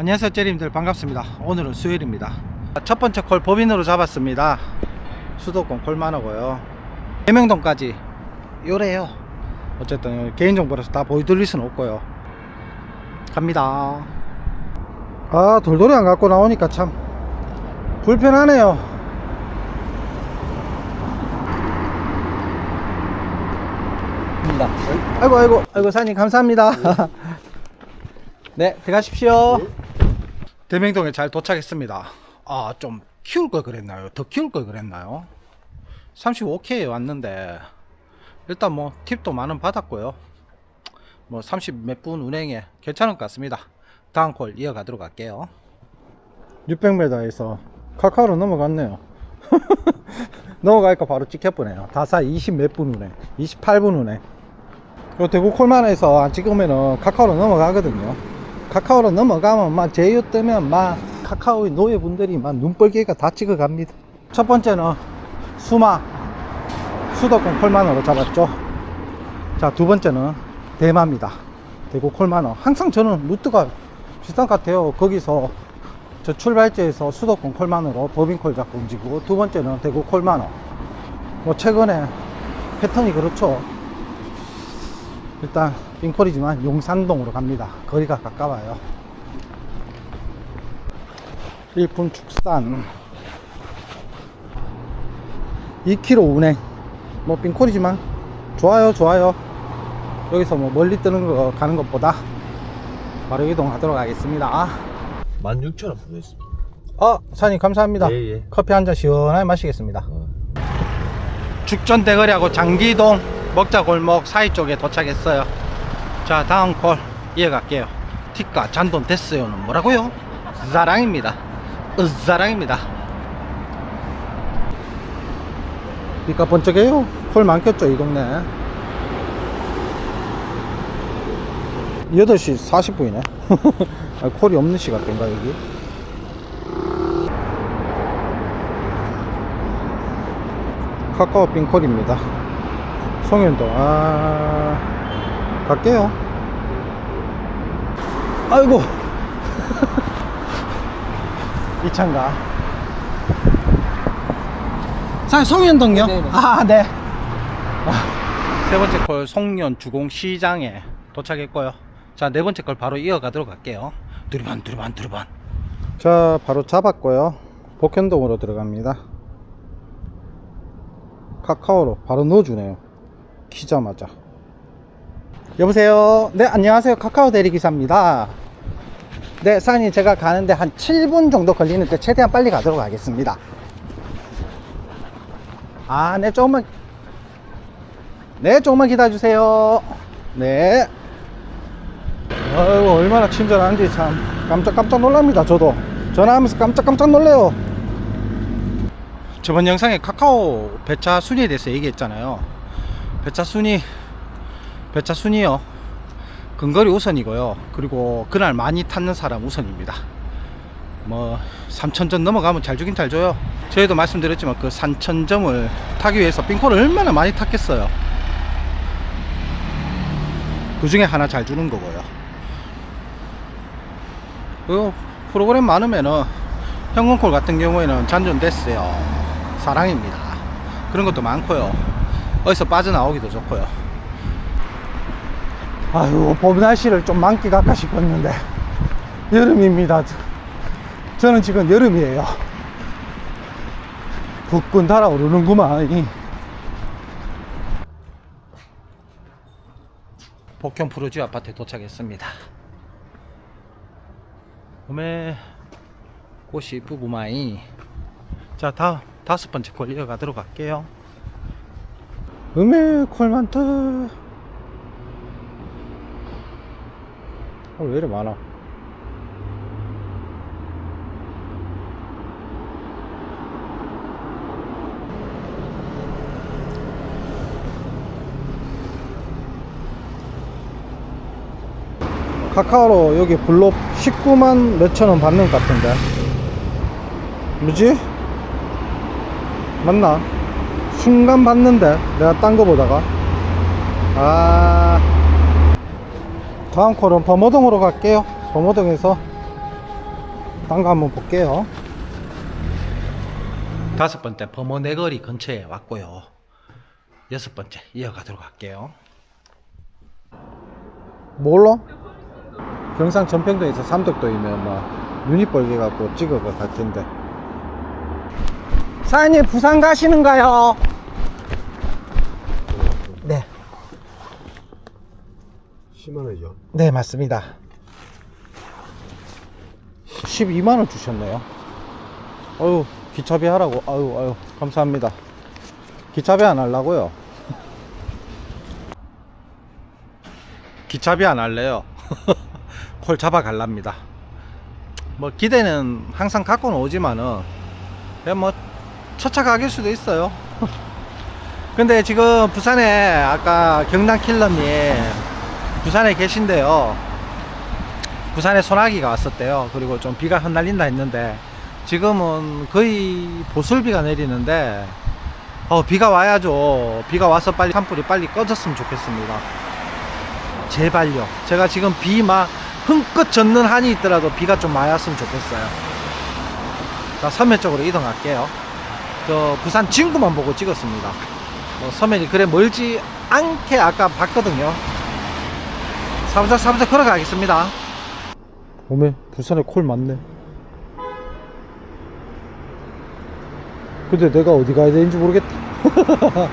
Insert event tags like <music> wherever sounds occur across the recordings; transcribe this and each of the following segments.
안녕하세요 째림들. 반갑습니다. 오늘은 수요일입니다. 첫 번째 콜 법인으로 잡았습니다. 수도권 콜만하고요. 해명동까지 요래요. 어쨌든 개인정보라서 다 보여드릴 수는 없고요. 갑니다. 아 돌돌이 안 갖고 나오니까 참 불편하네요. 아이고 아이고 아이고 사장님 감사합니다. <laughs> 네 들어가십시오 대명동에 잘 도착했습니다. 아 좀 키울 걸 그랬나요? 더 키울 걸 그랬나요? 35K에 왔는데 일단 뭐 팁도 많은 받았고요. 뭐 30 몇 분 운행에 괜찮은 것 같습니다. 다음 콜 이어가도록 할게요. 600m에서 카카오로 넘어갔네요. <laughs> 넘어가니까 바로 찍혀보네요. 다사 20 몇 분 운행 28분 운행. 요 대구 콜만에서 안 찍으면은 카카오로 넘어가거든요 카카오로 넘어가면 막 제휴 뜨면 막 카카오의 노예분들이 막 눈벌개가 다 찍어갑니다. 첫 번째는 수마 수도권 콜만으로 잡았죠. 자 두 번째는 대마입니다. 대구 콜만어. 항상 저는 루트가 비슷한 것 같아요. 거기서 저 출발지에서 수도권 콜만으로 법인콜 잡고 움직이고 두 번째는 대구 콜만어. 뭐 최근에 패턴이 그렇죠. 일단 빙콜이지만 용산동으로 갑니다. 거리가 가까워요. 일품 축산. 2km 운행. 뭐 빙콜이지만 좋아요 좋아요. 여기서 뭐 멀리 뜨는 거 가는 것보다 바로 이동하도록 하겠습니다. 16,000원 보냈습니다. 아 사장님 감사합니다. 예, 예. 커피 한 잔 시원하게 마시겠습니다. 어. 죽전 대거리하고 장기동 먹자골목 사이 쪽에 도착했어요 자 다음 콜 이어갈게요. 티카 잔돈 됐어요는 뭐라고요? 사랑입니다. 으사랑입니다. 비가 번쩍해요? 콜 많겠죠 이 동네? 8시 40분이네. <laughs> 아, 콜이 없는 시간대인가 여기? 카카오 빙 콜입니다. 송현동 아 갈게요. 아이고. <laughs> 이찬가. 사 송현동요? 네네. 아네. 세 번째 콜 송년 주공 시장에 도착했고요. 자 네 번째 걸 바로 이어가도록 할게요. 두리반 두리반 두리반 자 바로 잡았고요. 복현동으로 들어갑니다. 카카오로 바로 넣어주네요. 키자마자 여보세요? 네 안녕하세요. 카카오 대리기사입니다. 네 사장님 제가 가는데 한 7분 정도 걸리는데 최대한 빨리 가도록 하겠습니다. 아 네 조금만 네 조금만 기다려주세요. 네. 아이고 얼마나 친절한지 참 깜짝 깜짝 놀랍니다 저도. 전화하면서 깜짝 깜짝 놀래요. 저번 영상에 카카오 배차 순위에 대해서 얘기했잖아요. 배차 순위 배차 순위요. 근거리 우선이고요. 그리고 그날 많이 탔는 사람 우선입니다. 뭐 3천점 넘어가면 잘 주긴 잘 줘요. 저희도 말씀드렸지만 그 3천점을 타기 위해서 빙콜을 얼마나 많이 탔겠어요. 그 중에 하나 잘 주는 거고요. 그 프로그램 많으면은 현금콜 같은 경우에는 잔존 됐어요. 사랑입니다. 그런 것도 많고요. 어디서 빠져나오기도 좋고요 아유 봄 날씨를 좀 만끽할까 싶었는데 여름입니다. 저는 지금 여름이에요. 붓군 달아오르는구만. 이. 복현 프로지 아파트에 도착했습니다. 오메 꽃이 이쁘구마이. 자 다음 다섯 번째 콜 이어가도록 할게요. 음에 콜 많다 왜 이래 많아 카카오로 여기 블록 19만 몇천 원 받는 것 같은데 뭐지? 맞나? 순간 봤는데 내가 딴 거 보다가 아 다음 콜은 범어동으로 갈게요 범어동에서 딴거 한번 볼게요. 다섯 번째 범어내거리 근처에 왔고요. 여섯 번째 이어가도록 할게요. 뭘로? 경상 전평도에서 삼덕도이면 뭐 눈이 빨개 갖고 찍어가 갈 텐데. 사장님 부산 가시는가요? 네, 10만 원이죠. 네 맞습니다. 12만 원 주셨네요. 어유 기차비 하라고. 아유 아유 감사합니다. 기차비 안 하려고요. <laughs> 기차비 안 할래요. <laughs> 콜 잡아 갈랍니다. 뭐 기대는 항상 갖고는 오지만은 그냥 뭐 첫차 가길 수도 있어요. <laughs> 근데 지금 부산에 아까 경남 킬러님 부산에 계신데요. 부산에 소나기가 왔었대요. 그리고 좀 비가 흩날린다 했는데 지금은 거의 보슬비가 내리는데 어, 비가 와야죠. 비가 와서 빨리 산불이 빨리 꺼졌으면 좋겠습니다. 제발요. 제가 지금 비 막 흥끗 젖는 한이 있더라도 비가 좀 와였으면 좋겠어요. 자, 섬해 쪽으로 이동할게요. 저 부산 진구만 보고 찍었습니다. 뭐 섬면이 그래 멀지 않게 아까 봤거든요. 사무장 사무장 걸어가겠습니다. 오메 부산에 콜 많네. 근데 내가 어디 가야 되는지 모르겠다. <laughs>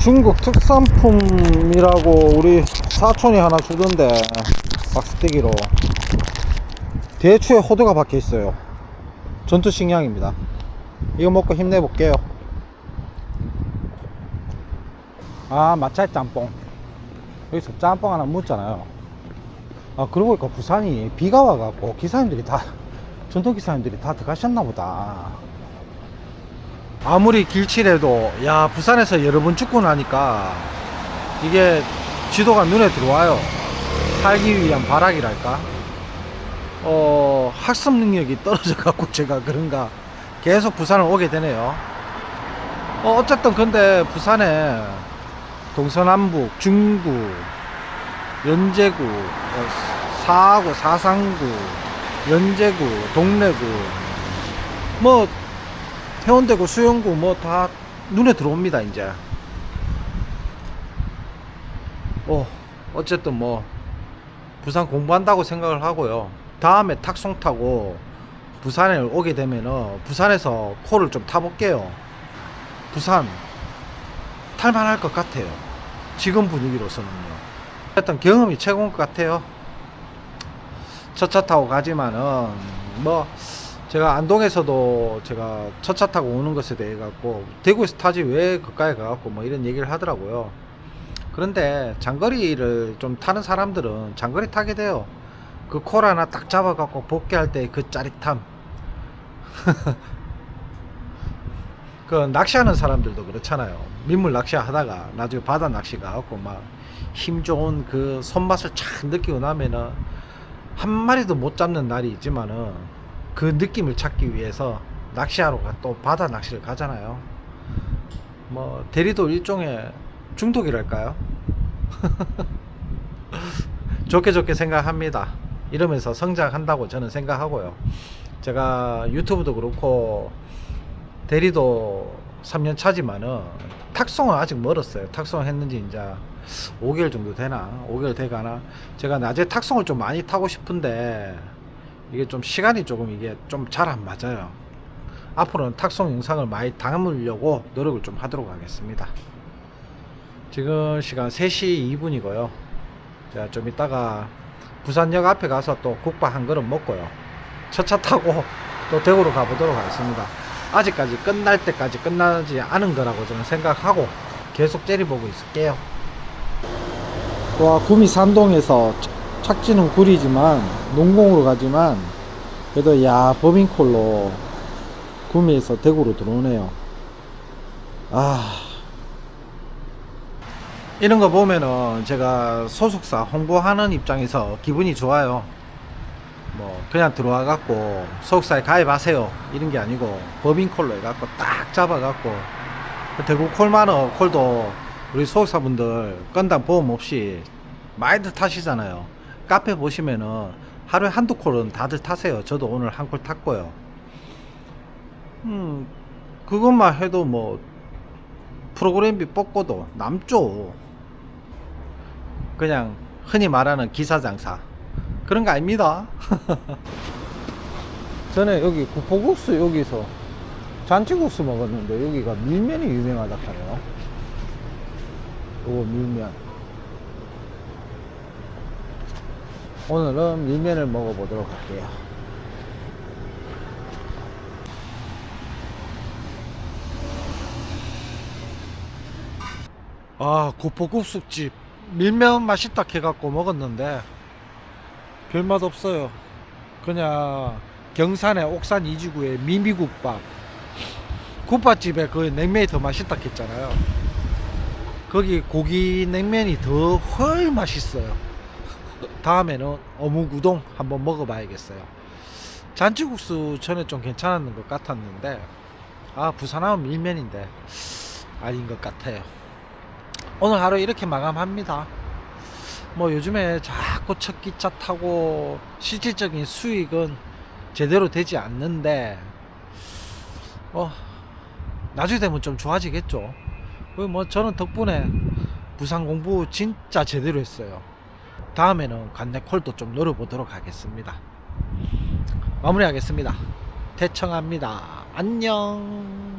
중국 특산품이라고 우리 사촌이 하나 주던데 박스떼기로 대추에 호두가 박혀 있어요. 전투 식량입니다. 이거 먹고 힘내볼게요. 아, 마차이 짬뽕. 여기서 짬뽕 하나 묻잖아요. 아, 그러고 보니까 부산이 비가 와갖고 기사님들이 다, 전통 기사님들이 다 들어가셨나 보다. 아무리 길치래도, 야, 부산에서 여러 번 죽고 나니까 이게 지도가 눈에 들어와요. 살기 위한 발악이랄까? 어, 학습 능력이 떨어져 갖고 <laughs> 제가 그런가 계속 부산을 오게 되네요. 어, 어쨌든 근데 부산에 동서남북, 중구, 연제구, 어, 사하구, 사상구, 연제구, 동래구, 뭐 해운대구, 수영구 뭐 다 눈에 들어옵니다 이제. 어 어쨌든 뭐 부산 공부한다고 생각을 하고요. 다음에 탁송 타고 부산에 오게 되면은 부산에서 코를 좀 타볼게요. 부산 탈만할 것 같아요. 지금 분위기로서는요. 일단 경험이 최고인 것 같아요. 첫차 타고 가지만은 뭐 제가 안동에서도 제가 첫 차 타고 오는 것에 대해 갖고 대구에서 타지 왜 그까이 가갖고 뭐 이런 얘기를 하더라고요. 그런데 장거리를 좀 타는 사람들은 장거리 타게 돼요. 그 콜 하나 딱 잡아갖고 복귀할 때 그 짜릿함. <laughs> 그 낚시하는 사람들도 그렇잖아요. 민물 낚시 하다가 나중에 바다 낚시 가갖고 막 힘 좋은 그 손맛을 착 느끼고 나면은 한 마리도 못 잡는 날이 있지만은 그 느낌을 찾기 위해서 낚시하러 가, 또 바다 낚시를 가잖아요. 뭐 대리도 일종의 중독이랄까요? <laughs> 좋게 좋게 생각합니다. 이러면서 성장한다고 저는 생각하고요. 제가 유튜브도 그렇고 대리도 3년 차지만은 탁송은 아직 멀었어요. 탁송 했는지 이제 5개월 정도 되나? 5개월 돼가나? 제가 낮에 탁송을 좀 많이 타고 싶은데 이게 좀 시간이 조금 이게 좀 잘 안 맞아요. 앞으로는 탁송 영상을 많이 담으려고 노력을 좀 하도록 하겠습니다. 지금 시간 3시 2분이고요. 제가 좀 이따가 부산역 앞에 가서 또 국밥 한 그릇 먹고요. 첫 차 타고 또 대구로 가보도록 하겠습니다. 아직까지 끝날 때까지 끝나지 않은 거라고 저는 생각하고 계속 째려보고 있을게요. 와, 구미 산동에서 착지는 구리지만 농공으로 가지만 그래도 야 법인콜로 구미에서 대구로 들어오네요. 아 이런 거 보면은 제가 소속사 홍보하는 입장에서 기분이 좋아요. 뭐 그냥 들어와 갖고 소속사에 가입하세요 이런 게 아니고 법인콜로 해갖고 딱 잡아갖고 대구 콜마너 콜도 우리 소속사분들 건당 보험 없이 많이들 타시잖아요. 카페 보시면은 하루에 한두 콜은 다들 타세요. 저도 오늘 한 콜 탔고요. 음, 그것만 해도 뭐 프로그램비 뽑고도 남죠. 그냥 흔히 말하는 기사 장사 그런 거 아닙니다. <laughs> 전에 여기 구포국수 여기서 잔치국수 먹었는데 여기가 밀면이 유명하다 하네요. 요거 밀면. 오늘은 밀면을 먹어보도록 할게요. 아, 구포국수집 밀면 맛있다 해갖고 먹었는데 별맛 없어요. 그냥 경산의 옥산 이지구의 미미국밥 국밥집에 그 냉면이 더 맛있다 했잖아요. 거기 고기 냉면이 더 훨 맛있어요. 다음에는 어묵 우동 한번 먹어봐야겠어요. 잔치국수 전에 좀 괜찮았는 것 같았는데 아 부산하면 밀면인데 아닌 것 같아요. 오늘 하루 이렇게 마감합니다. 뭐 요즘에 자꾸 첫 기차 타고 실질적인 수익은 제대로 되지 않는데 어 나중에 되면 좀 좋아지겠죠. 그뭐 저는 덕분에 부산 공부 진짜 제대로 했어요. 다음에는 관내콜도 좀 노려보도록 하겠습니다. 마무리하겠습니다. 대청합니다. 안녕.